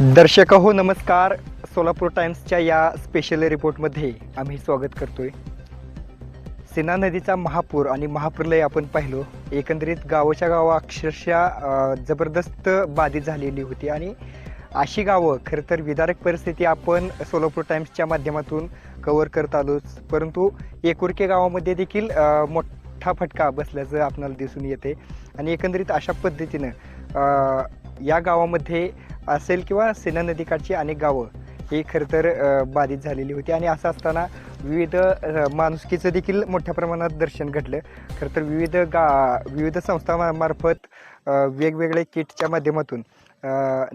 दर्शक हो नमस्कार. सोलापूर टाइम्सच्या या स्पेशल रिपोर्टमध्ये आम्ही स्वागत करतोय. सिन्हा नदीचा महापूर आणि महापूरलाही आपण पाहिलो. एकंदरीत गावाच्या गावं अक्षरशः जबरदस्त बाधित झालेली होती. आणि अशी गावं खरं तर विदारक परिस्थिती आपण सोलापूर टाइम्सच्या माध्यमातून कवर करत आलोच. परंतु एकुरके गावामध्ये देखील मोठा फटका बसल्याचं आपल्याला दिसून येते. आणि एकंदरीत अशा पद्धतीनं या गावामध्ये असेल किंवा सेना नदीकाठची अनेक गावं ही खरं तर बाधित झालेली होती. आणि असं असताना विविध माणुसकीचं देखील मोठ्या प्रमाणात दर्शन घडलं. खरं तर विविध गा विविध संस्थांमार्फत वेगवेगळे किटच्या माध्यमातून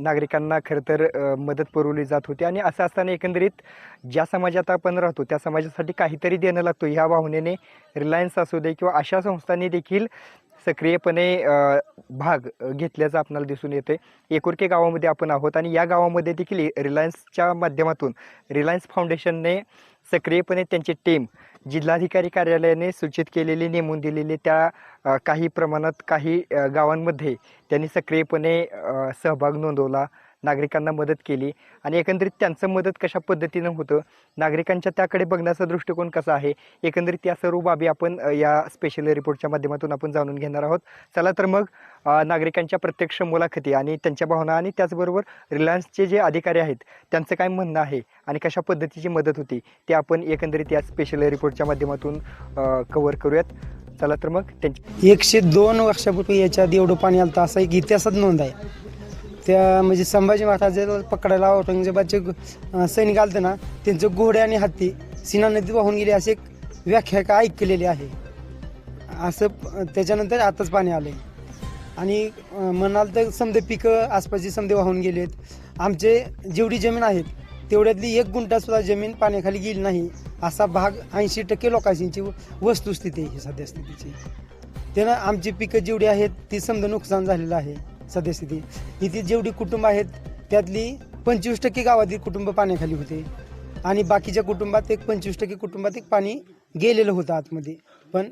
नागरिकांना खरं तर मदत पुरवली जात होती. आणि असं असताना एकंदरीत ज्या समाजात आपण राहतो त्या समाजासाठी काहीतरी देणं लागतो. ह्या भावनेने रिलायन्स असू दे किंवा अशा संस्थांनी देखील सक्रियपणे भाग घेतल्याचं आपल्याला दिसून येते एकुरके गावामध्ये आपण आहोत आणि या गावामध्ये देखील रिलायन्सच्या माध्यमातून रिलायन्स फाउंडेशनने सक्रियपणे त्यांची टीम जिल्हाधिकारी कार्यालयाने सूचित केलेली नेमून दिलेली त्या काही प्रमाणात काही गावांमध्ये त्यांनी सक्रियपणे सहभाग नोंदवला. नागरिकांना मदत केली आणि एकंदरीत त्यांचं मदत कशा पद्धतीनं होतं? नागरिकांच्या त्याकडे बघण्याचा दृष्टिकोन कसा आहे? एकंदरीत या सर्व बाबी आपण या स्पेशल रिपोर्टच्या माध्यमातून आपण जाणून घेणार आहोत. चला तर मग नागरिकांच्या प्रत्यक्ष मुलाखती आणि त्यांच्या भावना आणि त्याचबरोबर रिलायन्सचे जे अधिकारी आहेत त्यांचं काय म्हणणं आहे आणि कशा पद्धतीची मदत होती ते आपण एकंदरीत या स्पेशल रिपोर्टच्या माध्यमातून कव्हर करूयात. चला तर मग त्यांची एकशे दोन वर्षापूर्वी याच्या आधी एवढं पाणी आलं तर असा एक इतिहासात नोंद आहे. त्या म्हणजे संभाजी महाराजाला पकडायला औरंगजेबाचे म्हणजे सैनिक आलते ना त्यांचे घोडे आणि हत्ती सिन्हा नदीत वाहून गेले असे एक व्याख्या ऐकलेली आहे. असं त्याच्यानंतर आताच पाणी आले आणि म्हणाल तर समजे पिकं आसपासची समजे वाहून गेलेत. आमचे जेवढी जमीन आहेत तेवढ्यातली एक गुंठासुद्धा जमीन पाण्याखाली गेली नाही असा भाग ऐंशी टक्के लोकांची वस्तुस्थिती आहे ही सध्या स्थितीची. त्यानं आमची पिकं जेवढी आहेत ती समजा नुकसान झालेलं आहे. सद्यस्थिती. इथे जेवढी कुटुंब आहेत त्यातली पंचवीस टक्के गावातील कुटुंब पाण्याखाली होते. आणि बाकीच्या कुटुंबात एक पंचवीस टक्के कुटुंबात एक पाणी गेलेलं होतं आतमध्ये. पण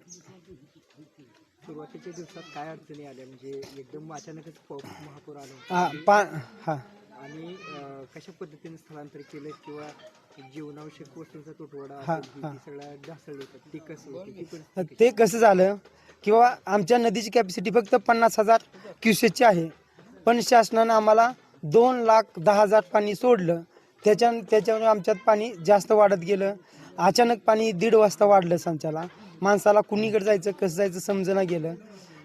सुरुवातीच्या दिवसात काय अडचणी आल्या? म्हणजे एकदम अचानकच महापूर आला. हा, पा हा. आणि कशा पद्धतीने स्थलांतर केलं? किंवा जीवनावश्यक वस्तूंचा तुटवडा हा, हा. ती सगळ्या कसं होती? ती परिस्थिती ते कसं झालं किंवा आमच्या नदीची कॅपॅसिटी फक्त पन्नास हजार क्युसेसची आहे. पण शासनानं आम्हाला दोन लाख दहा हजार पाणी सोडलं. त्याच्या त्याच्यामुळे आमच्यात पाणी जास्त वाढत गेलं. अचानक पाणी दीड वाजता वाढलं आमच्याला माणसाला कुणीकडे जायचं कसं जायचं समजणं गेलं.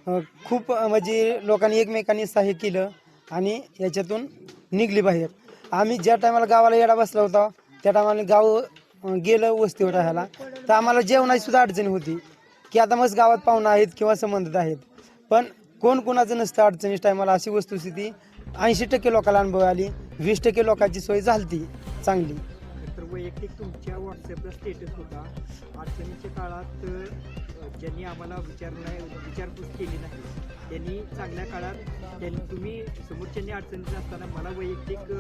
अं, खूप अं, म्हणजे लोकांनी एकमेकांनी सहाय्य केलं आणि याच्यातून निघली बाहेर. आम्ही ज्या टायमाला गावाला येडा बसला होता त्या टायमाला गाव अं, गेलं वस्तीवर राहायला. तर आम्हाला जेवणाची सुद्धा अडचणी होती. की आता मस्त गावात पाहुणं आहेत किंवा संबंधित आहेत. पण कोण कोणाचं नसतं अडचणीच्या टायमाला अशी वस्तुस्थिती. ऐंशी टक्के लोकांना अनुभव आली. वीस टक्के लोकांची सोय झालती चांगली. वैयक्तिक तुमच्या व्हॉट्सअपला स्टेटस होता. अडचणीच्या काळात ज्यांनी आम्हाला विचार नाही विचारपूस केली नाही त्यांनी चांगल्या काळात त्यांनी तुम्ही समोरच्यांनी अडचणीत असताना मला वैयक्तिक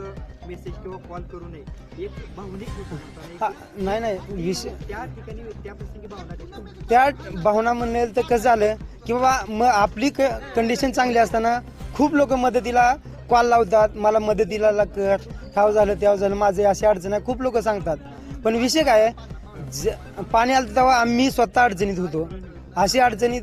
मेसेज किंवा कॉल करू नये. एक भावनिक होता हा, नाही नाही विषय त्या ठिकाणी त्या प्रसंगी भावना? त्या भावना म्हणेल तर कसं झालं की बाबा मग आपली कंडिशन चांगली असताना खूप लोक मदतीला कॉल लावतात मला मदतीला ला कर ह्याव झालं त्याव झालं माझे अशी अडचण आहे खूप लोक सांगतात. पण विषय काय आहे ज- पाणी आलं तेव्हा आम्ही स्वतः अडचणीत होतो. अशी अडचणीत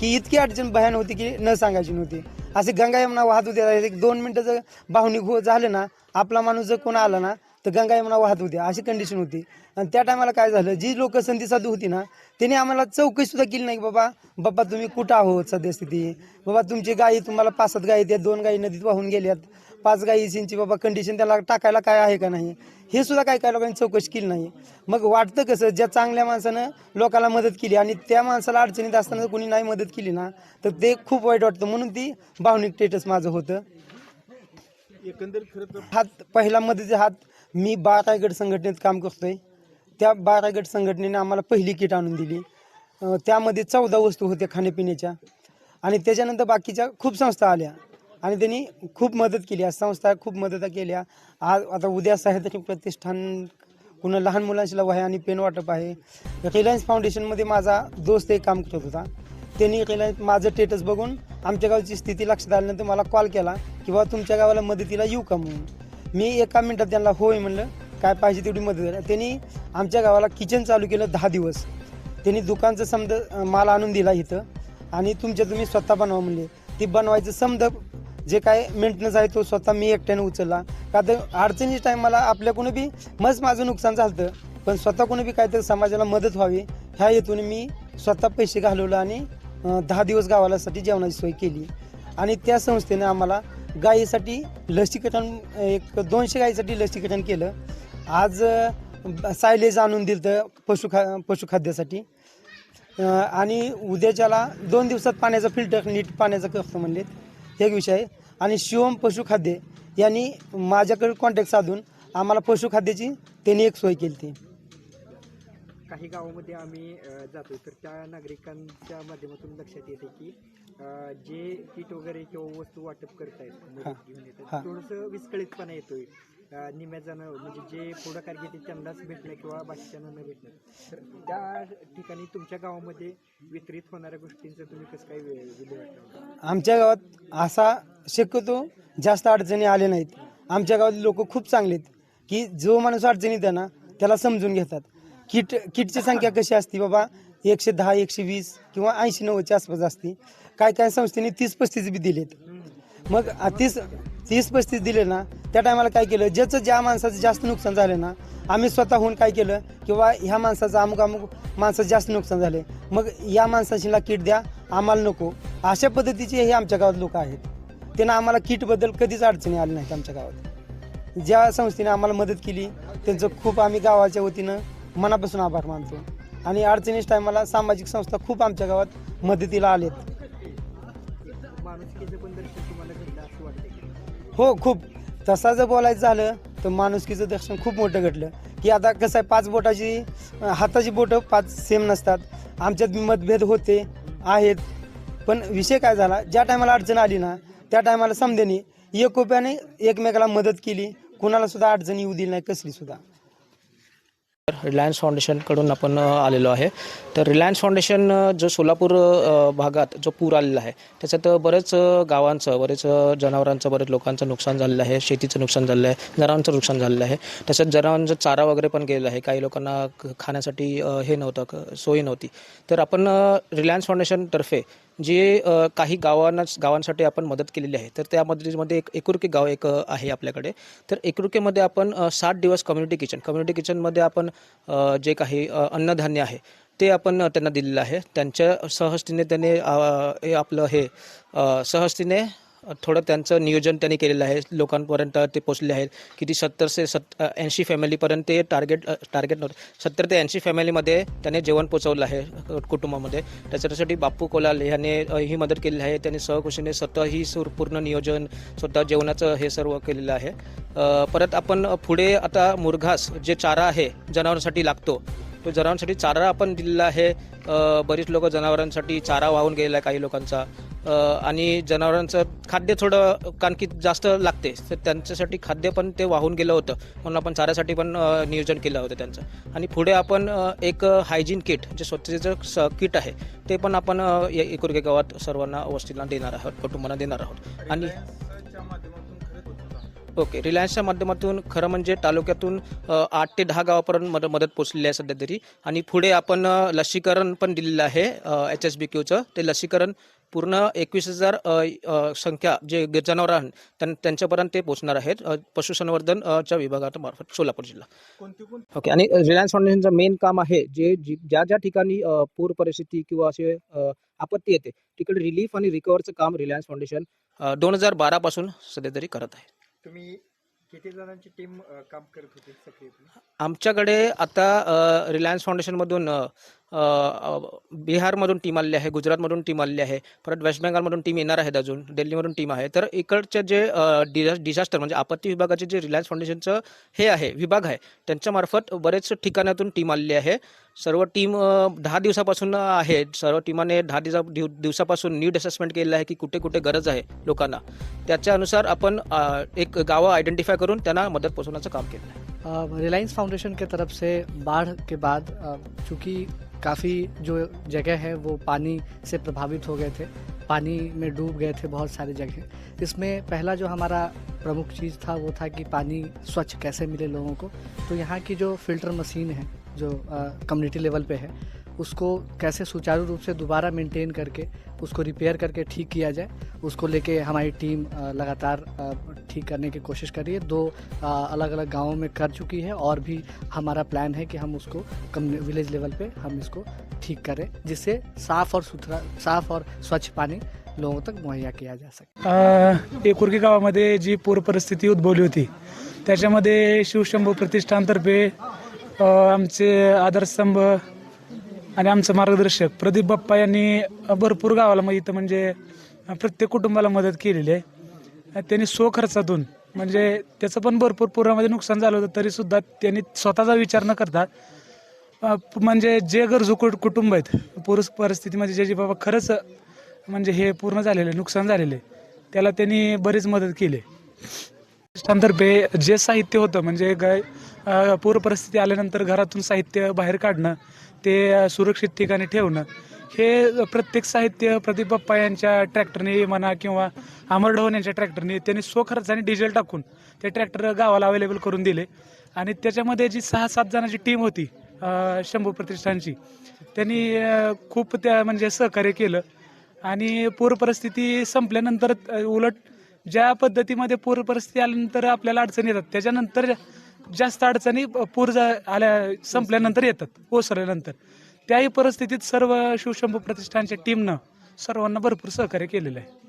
की इतकी अडचण भयान होती की न सांगायची नव्हती. असे गंगा यमुना वाहत होते एक दोन मिनटं जर भावनिक हो झालं ना आपला माणूस जर कोण आला ना तर गंगा यमुना वाहत होती अशी कंडिशन होती. आणि त्या टायमाला काय झालं जी लोक संधी साधू होती ना त्यांनी आम्हाला चौकशी सुद्धा केली नाही बाबा बाबा तुम्ही कुठं आहोत सद्यस्थिती? बाबा तुमची गायी तुम्हाला पाच सात गायी त्या दोन गायी नदीत वाहून गेल्यात पाच गायींची बाबा कंडिशन त्याला टाकायला काय आहे का नाही? हे सुद्धा काय काय लोकांनी चौकशी केली नाही. मग वाटतं कसं ज्या चांगल्या माणसानं लोकांना मदत केली आणि त्या माणसाला अडचणीत असताना कोणी नाही मदत केली ना तर ते खूप वाईट वाटतं. म्हणून ती भावनिक स्टेटस माझं होतं. एकंदरीत खरं हात पहिला मदतीचा हात मी बारा रायगड संघटनेत काम करतो आहे त्या बारा संघटनेने आम्हाला पहिली किट आणून दिली. त्यामध्ये चौदा वस्तू होत्या खाण्यापिण्याच्या. आणि त्याच्यानंतर बाकीच्या खूप संस्था आल्या. आणि त्यांनी खूप मदत केली. आज संस्था खूप मदत केल्या. आज आता उद्या साहित्य प्रतिष्ठान पुन्हा लहान मुलांशी वह्या आणि पेन वाटप आहे. रिलायन्स फाउंडेशनमध्ये माझा दोस्त एक काम करत होता. त्यांनी रिलायन्स माझं स्टेटस बघून आमच्या गावची स्थिती लक्षात आल्यानंतर मला कॉल केला की बाबा तुमच्या गावाला मदतीला येऊ का म्हणून? मी एका मिनिटात त्यांना होय म्हणलं काय पाहिजे तेवढी मदत करा त्यांनी आमच्या गावाला किचन चालू केलं दहा दिवस. त्यांनी दुकानचं समद माल आणून दिला इथं. आणि तुमच्या तुम्ही स्वतः बनवा म्हणले. ती बनवायचं समद जे काय मेंटेनन्स आहे तो स्वतः मी एकट्याने उचलला. का तर अडचणीच्या टायमाला आपल्याकडून बी मस्त माझं नुकसान झालं पण स्वतः कोणी बी काहीतरी समाजाला मदत व्हावी ह्या हेतून मी स्वतः पैसे घालवलं आणि दहा दिवस गावालासाठी जेवणाची सोय केली. आणि त्या संस्थेने आम्हाला गायीसाठी लसीकरण एक दोनशे गायीसाठी लसीकरण केलं. आज सायलेज आणून दिलं तर पशुखा पशुखाद्यासाठी आणि उद्याच्याला दोन दिवसात पाण्याचं फिल्टर नीट पाण्याचं करतो म्हणलेत. एक विषय आहे. आणि शिवम पशुखाद्य यांनी माझ्याकडे कॉन्टॅक्ट साधून आम्हाला पशुखाद्याची त्यांनी एक सोय केली ती. काही गावामध्ये आम्ही जातो तर त्या नागरिकांच्या माध्यमातून लक्षात येते की जे किट वगैरे किंवा वस्तू वाटप करतायत घेऊन. येतात थोडंसं विस्कळीतपणा येतोय. निम्या जण म्हणजे जे पुढाकार घेते त्यांनाच भेटणं किंवा बाकीच्यांना न भेटणं. तर त्या ठिकाणी तुमच्या गावामध्ये वितरित होणाऱ्या गोष्टींचं तुम्ही कसं काय विल्हेवाट? आमच्या गावात असा शक्यतो जास्त अडचणी आले नाहीत. आमच्या गावात लोक खूप चांगले आहेत की जो माणूस अडचणीत आहे ना त्याला समजून घेतात. किट किटची संख्या कशी असते बाबा? एकशे दहा एकशे वीस किंवा ऐंशी नव्वदच्या आसपास असते. काय काय संस्थेने तीस पस्तीस बी दिलेत. मग तीस तीस पस्तीस दिले ना त्या टायमाला काय केलं? ज्याचं ज्या माणसाचं जास्त नुकसान झालं ना आम्ही स्वतःहून काय केलं? किंवा ह्या माणसाचं अमुक अमुक माणसाचं जास्त नुकसान झाले. मग या माणसाशीला किट द्या आम्हाला नको. अशा पद्धतीचे हे आमच्या गावात लोक आहेत. त्यांना आम्हाला किटबद्दल कधीच अडचणी आली नाहीत आमच्या गावात. ज्या संस्थेने आम्हाला मदत केली त्यांचं खूप आम्ही गावाच्या वतीनं मनापासून आभार मानतो. आणि अडचणीच्या टायमाला सामाजिक संस्था खूप आमच्या गावात मदतीला आलेत. हो खूप. तसा जर बोलायचं झालं तर माणुसकीचं दर्शन खूप मोठं घडलं. की आता कसं आहे पाच बोटाची हाताची बोटं पाच सेम नसतात. आमच्यात मतभेद होते आहेत. पण विषय काय झाला ज्या टायमाला अडचण आली ना त्या टायमाला समजेने एकोप्याने एकमेकाला मदत केली. कुणाला सुद्धा अडचण येऊ दिली नाही कसली सुद्धा. रिलायन्स फाउंडेशनकडून आपण आलेलो आहे. तर रिलायन्स फाउंडेशन जो सोलापूर भागात जो पूर आलेला आहे त्याच्यात बरेच गावांचं बरेच जनावरांचं बरेच लोकांचं नुकसान झालेलं आहे शेतीचं नुकसान झालेलं आहे जनावरांचं नुकसान झालेलं आहे. तसंच जनावरांचा चारा वगैरे पण गेलेला आहे. काही लोकांना क- खाण्यासाठी हे नव्हतं क- नव्हती. तर आपण रिलायन्स फाउंडेशनतर्फे जे काही गावांना गावांसाठी आपण मदत केलेली आहे. तर त्या मदतीमध्ये एक एकुरके गाव एक आहे आपल्याकडे. तर एकुरकेमध्ये आपण सात दिवस कम्युनिटी किचन कम्युनिटी किचनमध्ये आपण जे काही अन्नधान्य आहे ते आपण त्यांना दिलेलं आहे. त्यांच्या सहजतीने त्याने हे आपलं हे सहस्तीने थोडं त्यांचं नियोजन त्यांनी केलेलं आहे. लोकांपर्यंत ते पोचले आहेत. किती सत्तर ते सत् ऐंशी फॅमिलीपर्यंत ते टार्गेट टार्गेट नव्हतं. सत्तर ते ऐंशी फॅमिलीमध्ये त्याने जेवण पोचवलं आहे कुटुंबामध्ये. त्याच्यासाठी बाप्पू कोलाल याने ही मदत केलेली आहे. त्यांनी सहकुशीने स्वतः ही सुर पूर्ण नियोजन स्वतः जेवणाचं हे सर्व केलेलं आहे. परत आपण पुढे आता मुरघास जे चारा आहे जनावरांसाठी लागतो. तो जनावरांसाठी चारा आपण दिलेला आहे. बरीच लोक जनावरांसाठी चारा वाहून गेलेला आहे काही लोकांचा. आणि जनावरांचं खाद्य थोडं कानकी जास्त लागते. तर त्यांच्यासाठी खाद्य पण ते वाहून गेलं होतं. म्हणून आपण चाऱ्यासाठी पण नियोजन केलं होतं त्यांचं. आणि पुढे आपण एक हायजीन किट जे स्वच्छतेचं स किट आहे ते पण आपण अ, या एकुर्गे गावात सर्वांना वस्तीला देणार आहोत कुटुंबांना देणार आहोत. आणि ओके. रिलायन्सच्या माध्यमातून खरं म्हणजे तालुक्यातून आठ ते दहा गावापर्यंत मद मदत पोचलेली आहे सध्या तरी. आणि पुढे आपण लसीकरण पण दिलेलं आहे एच एस बी क्यूचं. ते लसीकरण पूर्ण एकवीस हजार संख्या जे जनावरं आहेत त्यां त्यांच्यापर्यंत ते पोचणार आहेत अ, पशुसंवर्धन अ, च्या विभागामार्फत सोलापूर जिल्हा. ओके. आणि रिलायन्स फाउंडेशनचं मेन काम आहे जे जी- ज्या ज्या ठिकाणी पूर परिस्थिती किंवा असे आपत्ती येते तिकडे रिलीफ आणि रिकवरचं काम रिलायन्स फाउंडेशन दोन हजार बारापासून सध्या तरी करत आहे. तुम्ही किती जणांची टीम काम करत होती सक्रियपणे आमच्याकडे आता रिलायन्स फाउंडेशनमधून अ, अ, अ, बिहारमधून टीम आलेली आहे गुजरातमधून टीम आलेली आहे परत वेस्ट बेंगालमधून टीम येणार आहेत अजून दिल्लीमधून टीम आहे. तर इकडचे जे अ, डिझा डिझास्टर म्हणजे आपत्ती विभागाचे जे रिलायन्स फाउंडेशनचं हे आहे विभाग आहे त्यांच्यामार्फत बरेच ठिकाणातून टीम आलेली आहे. सर्व टीम दहा दिवसापासून आहे. सर्व टीमाने दहा दिवसा दिव दिवसापासून नीड असेसमेंट केलेलं आहे की कुठे कुठे गरज आहे लोकांना. त्याच्यानुसार आपण एक गावं आयडेंटिफाय करून त्यांना मदत पोहोचवण्याचं काम केलं आहे. रिलायंस फाउंडेशन के तरफ से बाढ़ के बाद चूँकि चूंकि काफ़ी जो जगह है वो पानी से प्रभावित हो गए थे पानी में डूब गए थे बहुत सारी जगह। इसमें पहला जो हमारा प्रमुख चीज़ था वो था कि पानी स्वच्छ कैसे मिले लोगों को। तो यहाँ की जो फिल्टर मशीन है जो कम्युनिटी लेवल पे है, उसको कैसे सुचारू रूप से दोबारा मेंटेन करके, उसको रिपेयर करके ठीक किया जाए, उसको लेके हमारी टीम लगातार ठीक करने की कोशिश कर रही है। दो अलग अलग गाँवों में कर चुकी है और भी हमारा प्लान है कि हम उसको विलेज लेवल पे हम इसको ठीक करें, जिससे साफ़ और सुथरा, साफ़ और स्वच्छ पानी लोगों तक मुहैया किया जा सके। एकुर्गी गावामध्ये जी पूर परिस्थिती उद्भवली होती, त्याच्यामध्ये शिवशंभू प्रतिष्ठानतर्फे आमचे आधारस्तंभ आणि आमचं मार्गदर्शक प्रदीप बाप्पा यांनी भरपूर गावाला मग इथं म्हणजे प्रत्येक कुटुंबाला मदत केलेली आहे. त्यांनी स्वखर्चातून म्हणजे त्याचं पण भरपूर पुरामध्ये नुकसान झालं होतं तरीसुद्धा त्यांनी स्वतःचा विचार न करता म्हणजे जे गरजू कुट- कुटुंब आहेत पूर परिस्थितीमध्ये म्हणजे जे जे बाबा खरंच म्हणजे हे पूर्ण झालेलं नुकसान झालेलं आहे त्याला त्यांनी बरीच मदत केली संस्थांतर्फे जे साहित्य होतं म्हणजे ग पूरपरिस्थिती पूर परिस्थिती आल्यानंतर घरातून साहित्य बाहेर काढणं ते सुरक्षित ठिकाणी ठेवणं हे प्रत्येक साहित्य प्रदीप बाप्पा यांच्या ट्रॅक्टरने म्हणा किंवा अमर ढवण यांच्या ट्रॅक्टरने त्यांनी स्वखर्चाने डिझेल टाकून ते ट्रॅक्टर गावाला अवेलेबल करून दिले. आणि त्याच्यामध्ये जी सहा सात जणांची टीम होती शंभू प्रतिष्ठानची त्यांनी खूप त्या म्हणजे सहकार्य केलं. आणि पूर परिस्थिती संपल्यानंतर उलट ज्या पद्धतीमध्ये पूर परिस्थिती आल्यानंतर आपल्याला अडचणी येतात त्याच्यानंतर जास्त अडचणी पूर जा- आल्या संपल्यानंतर येतात ओसरल्यानंतर. त्याही परिस्थितीत सर्व शिवशंभू प्रतिष्ठानच्या टीमनं सर्वांना भरपूर सहकार्य केलेलं आहे.